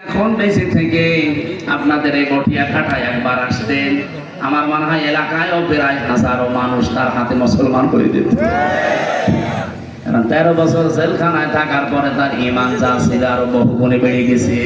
এখন বেশি থেকে আপনাদের এই মঠিয়া কাটায় একবার আসতেন আমার মনে হয় এলাকায়ও প্রায় হাজারো মানুষ তার হাতে মুসলমান করে দিত তেরো বছর জেলখানায় থাকার পরে তার ইমান যা ছিল আরও বহু গুণে বেড়ে গেছে।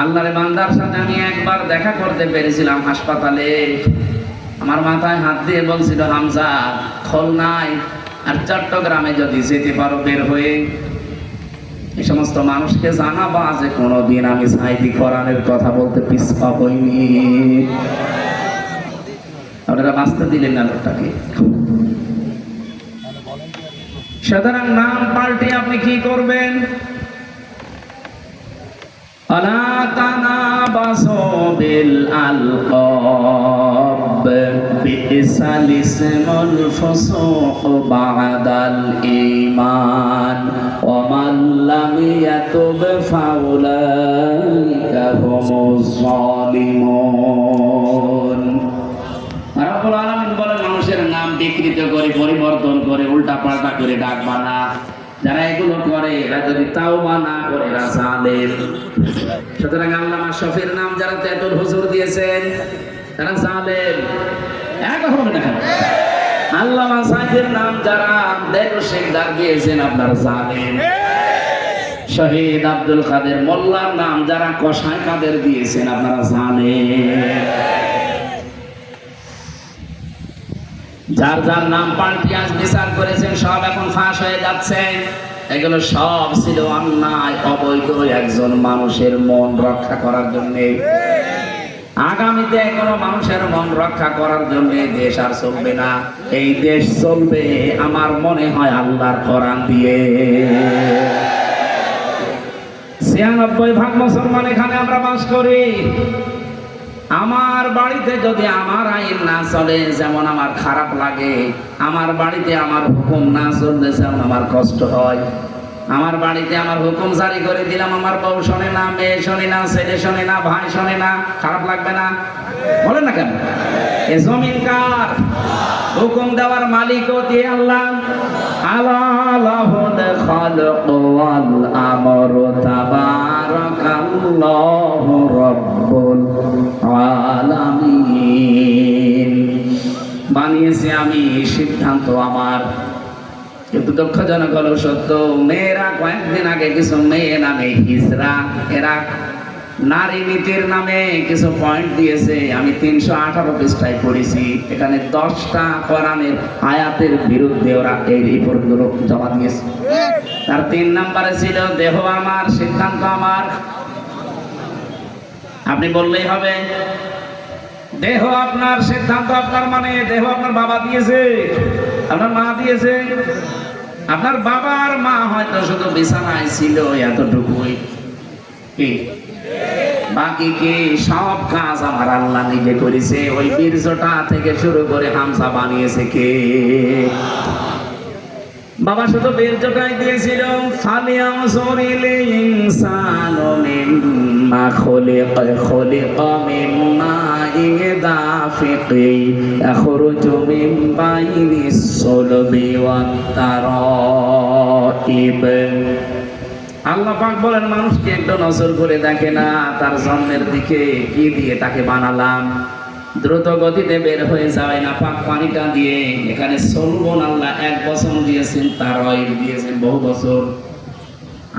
আল্লাহর বান্দার সাথে আমি একবার দেখা করতে পেরেছিলাম হাসপাতালে। আমার মাথায় হাত দিয়ে বলছিল, হামজা খুলনায় আর চট্টগ্রামে যদি যেতে পারো বের হয়ে। এই সমস্ত মানুষকে জানাবা যে কোনোদিন আমি সাইদি কোরআনের কথা বলতে পিসপা হইনি। আপনারা বাঁচতে দিলেন না লোকটাকে। সাধারণ নাম পাল্টে আপনি কি করবেন? আলা তানা বাসো বিল আলকব বিসালিসমুল ফুসুক বাদাল ঈমান। يتب فأولئك هم الظالمون রব্বুল আলামিন বলেন মানুষের নাম বিকৃত করে পরিবর্তন করে উল্টা পাল্টা করে ডাক বানা যারা এগুলো করে এরা যদি তাও না করে এরা জালেম সুতরাং আল্লামা শফির নাম যারা তেতুল হুজুর দিয়েছেন তারা জালেম এক হবে না কেন আল্লামা সাহেবের নাম যারা দেড় শেখদার দিয়েছেন আপনার জালেম শহীদ আব্দুল কাদের মোল্লার নাম যারা কষায় কাদের দিয়েছেন, আপনারা জানেন। যার যার নাম পাল্টি আজ বিচার করেছেন, সব এখন ফাঁস হয়ে যাচ্ছে। এগুলো সব ছিল অন্যায়, অবৈধ একজন মানুষের মন রক্ষা করার জন্য। আগামীতে কোনো মানুষের মন রক্ষা করার জন্য দেশ আর চলবে না। এই দেশ চলবে, আমার মনে হয় আল্লাহর কোরআন দিয়ে। ছিয়ানব্বই ভাগ মুসলমান এখানে আমরা বাস করি। আমার বাড়িতে যদি আমার আইন না চলে, যেমন আমার খারাপ লাগে, আমার বাড়িতে আমার হুকুম না চললে যেমন আমার কষ্ট হয়। আমার বাড়িতে আমার হুকুম জারি করে দিলাম, আমার বউ শোনে না, মেয়ে শোনে না, ছেলে শোনে না, ভাই শোনে না, খারাপ লাগবে না? বলেন না কেন? এ জমিন কার? হুকুম দেওয়ার মালিকও দিয়ে আল্লাহ। আলাহুল খালক ওয়াল আমর তাবারাকাল্লাহু রাব্বুল আলামিন। বানিয়েছি আমি সিদ্ধান্ত আমার। কিন্তু দুঃখজনক হলো সত্য, মেয়েরা কয়েকদিন আগে কিছু মেয়ে নামে হিজরা, এরা নারী নীতির নামে কিছু পয়েন্ট দিয়েছে। আমি তিনশো আঠারো পৃষ্ঠায় পড়েছি। এখানে দশটা কোরআনের আয়াতের বিরুদ্ধে ওরা এই রিপোর্টগুলো জমা দিয়েছে। তার তিন নম্বরে ছিল, দেহ আমার, সিদ্ধান্ত আমার। আপনি বললেই হবে, দেহ আপনার, সিদ্ধান্ত আপনার মানে দেহ আপনার বাবা দিয়েছে, আপনার মা দিয়েছে। আপনার বাবার মা হয়তো শুধু বিছানায় ছিল, এতটুকুই। বাকি কি সব কাজ আমার আল্লাহ নিজে করেছে? ওই বীর্যটা থেকে শুরু করে হামসা বানিয়েছে কে? বাবা শুধু বীর্যটাই দিয়েছিল ফালিয়াম সরিলে ইনসানু মিম্মা খুলিক খুলিক মিম্মা ইদাফিকি ইয়াখরুজু মিন বাইনিস সুলবি ওয়াত তারাইব। আল্লাহ পাক বলেন, মানুষকে একটু নজর করে দেখে না, তার জন্মের দিকে কি দিয়ে তাকে বানালাম? দ্রুত গতিতে বের হয়ে যায় না, পাক পানিটা দিয়ে। এখানে সলবন আল্লাহ এক বছর দিয়েছেন, তার অয়েল দিয়েছেন বহু বছর।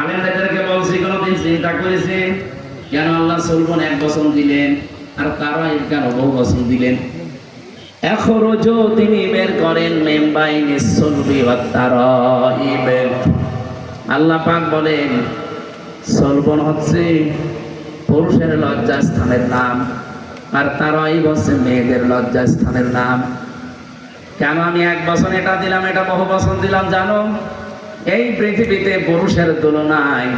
আলেমদেরকে বলছি, কোনোদিন চিন্তা করেছে, কেন আল্লাহ সলবন এক বছর দিলেন, আর তার অয়েল কেন বহু বছর দিলেন? এখরোজও তিনি বের করেন, মেম্বাইনি সলবি বা তার আল্লাহ পাক বলেন, সলবন হচ্ছে পুরুষের লজ্জা স্থানের নাম, আর তারাই বলছে মেয়েদের লজ্জা স্থানের নাম। কেন আমি এক বছর এটা দিলাম, এটা বহু বছর দিলাম, জানো? এই পৃথিবীতে পুরুষের তুলনায়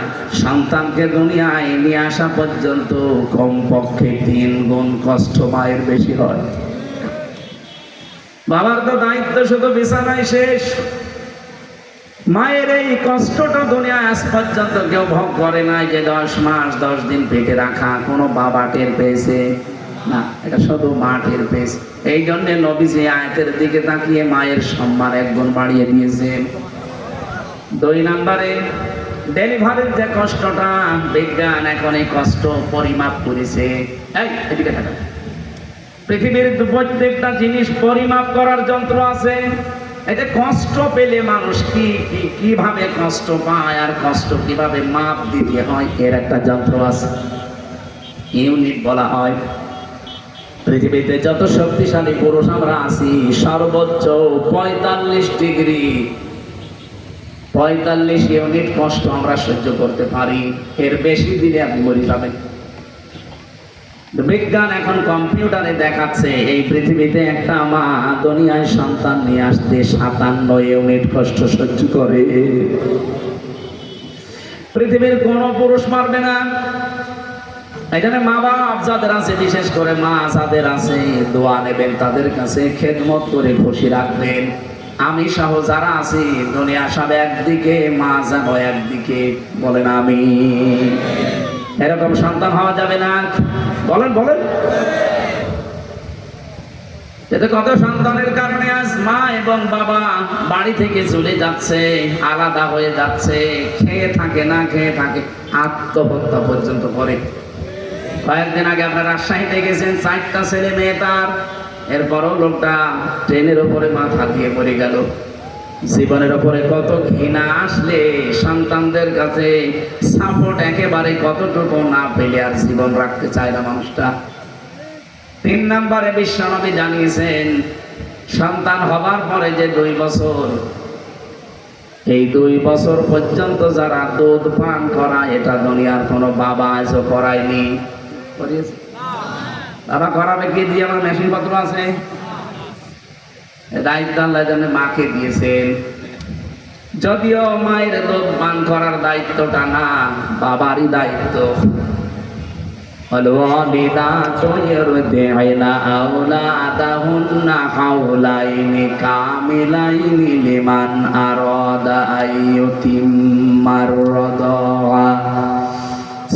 সন্তানকে দুনিয়ায় নিয়ে আসা পর্যন্ত কমপক্ষে তিন গুণ কষ্ট মায়ের বেশি হয়। বাবার তো দায়িত্ব শুধু বিছানায় শেষ। মায়ের এই কষ্টটা দুনিয়া আজ পর্যন্ত কেউ ভোগ করে নাই যে দশ মাস, দশ দিন পেটে রাখা, কোনো বাবা টের পেয়েছে? না, এটা শুধু মা টের পেয়েছে। এই জন্যে নবীজি আয়তের দিকে তাকিয়ে মায়ের সম্মান একগুণ বাড়িয়ে দিয়েছেন দুই নাম্বারে, ডেলিভারির যে কষ্টটা, বিজ্ঞান এখন এই কষ্ট পরিমাপ করেছে। এদিকে থাকা পৃথিবীর প্রত্যেকটা জিনিস পরিমাপ করার যন্ত্র আছে। এতে কষ্ট পেলে মানুষ কি, কি- কীভাবে কষ্ট পায় আর কষ্ট কীভাবে মাপ দিতে হয়, এর একটা যন্ত্র আছে। ইউনিট বলা হয়। পৃথিবীতে যত শক্তিশালী পুরুষ আমরা আছি, সর্বোচ্চ পঁয়তাল্লিশ ডিগ্রি, পঁয়তাল্লিশ ইউনিট কষ্ট আমরা সহ্য করতে পারি, এর বেশি দিলে আপনি মরে যাবেন বিজ্ঞান এখন কম্পিউটারে দেখাচ্ছে, এই পৃথিবীতে একটা মা দুনিয়ায় সন্তান নিয়ে আসতে সাতান্ন ইউনিট কষ্ট সহ্য করে। পৃথিবীর কোন পুরুষ পারবে না। এখানে মা বাপ যাদের আছে, বিশেষ করে মা যাদের আছে, দোয়া নেবেন তাদের কাছে, খেদমত করে খুশি রাখবেন। আমি সহ যারা আছি, দুনিয়া সব একদিকে, মা যাব একদিকে, বলেন আমি এরকম সন্তান হওয়া যাবে না। বলেন বলেন। এতে কত সন্তানের কারণে আজ মা এবং বাবা বাড়ি থেকে চলে যাচ্ছে, আলাদা হয়ে যাচ্ছে, খেয়ে থাকে, না খেয়ে থাকে, আত্মহত্যা পর্যন্ত করে। কয়েকদিন আগে আপনার রাজশাহীতে গেছেন, চারটা ছেলে মেয়ে তার, এরপরও লোকটা ট্রেনের ওপরে মাথা দিয়ে পড়ে গেল। জীবনের ওপরে কত ঘৃণা আসলে, সন্তানদের কাছে সাপোর্ট একেবারে কতটুকু না পেলে আর জীবন রাখতে চায় না মানুষটা। তিন নম্বরে বিশ্বনবী জানিয়েছেন, সন্তান হবার পরে যে দুই বছর, এই দুই বছর পর্যন্ত যারা দুধ পান করা, এটা দুনিয়ার কোনো বাবা আজও করায়নি? বাবা করাবে কি? দিয়ে আমার মেশিন পত্র আছে। দায়িত্ব আল্লাহ জন্য মাকে দিয়েছেন যদিও মায়ের দুধ পান করার দায়িত্বটা না বাবারই দায়িত্ব والوالدات يرضعن أولادهن حولين كاملين لمن أراد أن يتم الرضاعة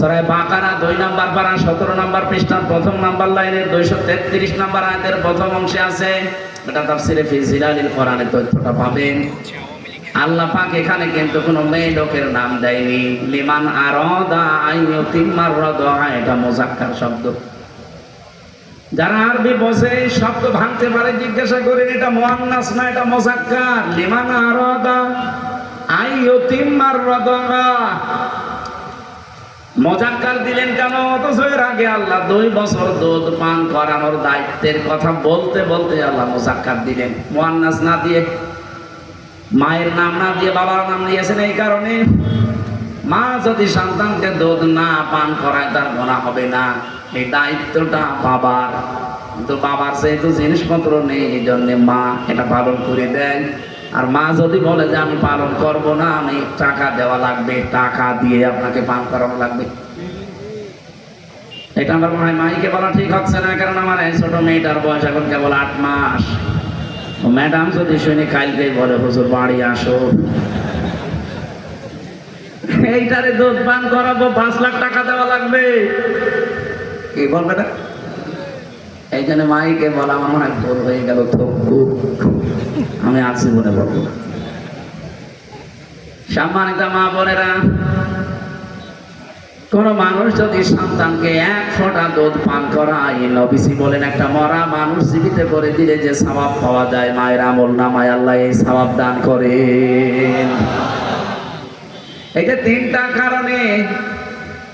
সরাই বাকারা দুই নাম্বার পারা সতেরো নাম্বার পৃষ্ঠার প্রথম নাম্বার লাইনের দুইশো তেত্রিশ নাম্বার আয়াতের প্রথম অংশে আছে। এটা তাফসিরে ফিজিলালিল কোরআনের তথ্যটা পাবেন। আল্লাহ পাক এখানে কিন্তু কোনো মেয়ে লোকের নাম দেয়নি। লিমান আরদা আইয়ুতিম্মার রদা, এটা মোজাক্কার শব্দ। যারা আরবি বসে শব্দ ভাঙতে পারে, জিজ্ঞাসা করেন, এটা মুয়ান্নাস না, এটা মোজাক্কার লিমান আরদা আইয়ুতিম্মার রদা। মজাক্কার দিলেন কেন? অথচ এর আগে আল্লাহ দুই বছর দুধ পান করানোর দায়িত্বের কথা বলতে বলতে আল্লাহ মোজাক্কার দিলেন। মুয়ান্নাস না দিয়ে, মায়ের নাম না দিয়ে বাবার নাম নিয়েছেন এই কারণে। মা যদি সন্তানকে দুধ না পান করায় তার গোনা হবে না। এই দায়িত্বটা বাবার। কিন্তু বাবার যেহেতু জিনিসপত্র নেই, এই জন্য মা এটা পালন করে দেয়। আর মা যদি বলে যে আমি পালন করব না, আমি টাকা দেওয়া লাগবে, টাকা দিয়ে আপনাকে পান করানো লাগবে। এটা আমার মনে হয় মাইকে বলা ঠিক হচ্ছে না, কারণ আমার এই ছোট মেয়েটার বয়স এখন কেবল আট মাস। ম্যাডাম যদি শুনে কালকে বলে, হুজুর, বাড়ি আসো। এইটারে দুধ পান করাবো, পাঁচ লাখ টাকা দেওয়া লাগবে। কি বলবে না? এই জন্য মাইকে বলা আমার মনে ভুল হয়ে গেল আমি আজ জীবনে বলব সম্মানিত মা বোনেরা, কোন মানুষ যদি সন্তানকে এক ফোঁটা দুধ পান করায় নবিসি বলেন, একটা মরা মানুষ জীবিত করে দিলে যে সবাব পাওয়া যায়, মায়ের আমল নামায় আল্লাহ এই সবাব দান করে যে তিনটা কারণে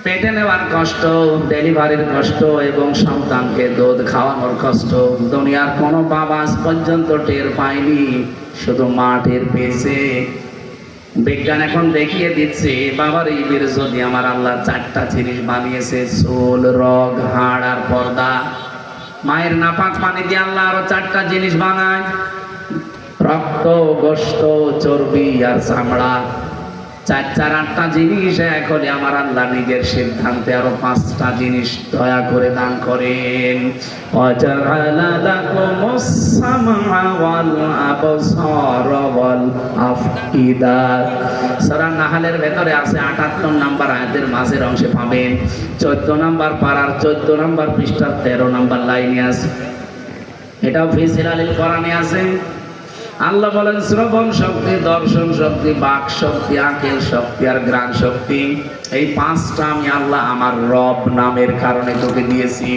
পেটে নেওয়ার কষ্ট, ডেলিভারির কষ্ট এবং সন্তানকে দুধ খাওয়ানোর কষ্ট দুনিয়ার কোনো বাবা আজ পর্যন্ত টের পায়নি, শুধু মা টের পেয়েছে বিজ্ঞান এখন দেখিয়ে দিচ্ছে, বাবার এই বীর যদি আমার আল্লাহ চারটা জিনিস বানিয়েছে, চুল, রগ, হাড় আর পর্দা। মায়ের নাপাক পানি দিয়ে আল্লাহ আরও চারটা জিনিস বানায়? রক্ত গোস্ত চর্বি আর চামড়া। চার চার আটটা জিনিস এখন আমার আল্লাহ নিজের সিদ্ধান্তে আরও পাঁচটা জিনিস দয়া করে দান করেন। সারা নাহালের ভেতরে আছে আটাত্তর নাম্বার আয়াতের মাঝের অংশে পাবেন। চোদ্দ নাম্বার পাড়ার চোদ্দ নাম্বার পৃষ্ঠার তেরো নাম্বার লাইনে আছে। এটাও ফিসির আলীর কোরআনে আছে। আল্লাহ বলেন, শ্রবণ শক্তি, দর্শন শক্তি, বাক শক্তি, আকেল শক্তি আর গ্রাণ শক্তি, এই পাঁচটা আমি আল্লাহ আমার রব নামের কারণে তোকে দিয়েছি।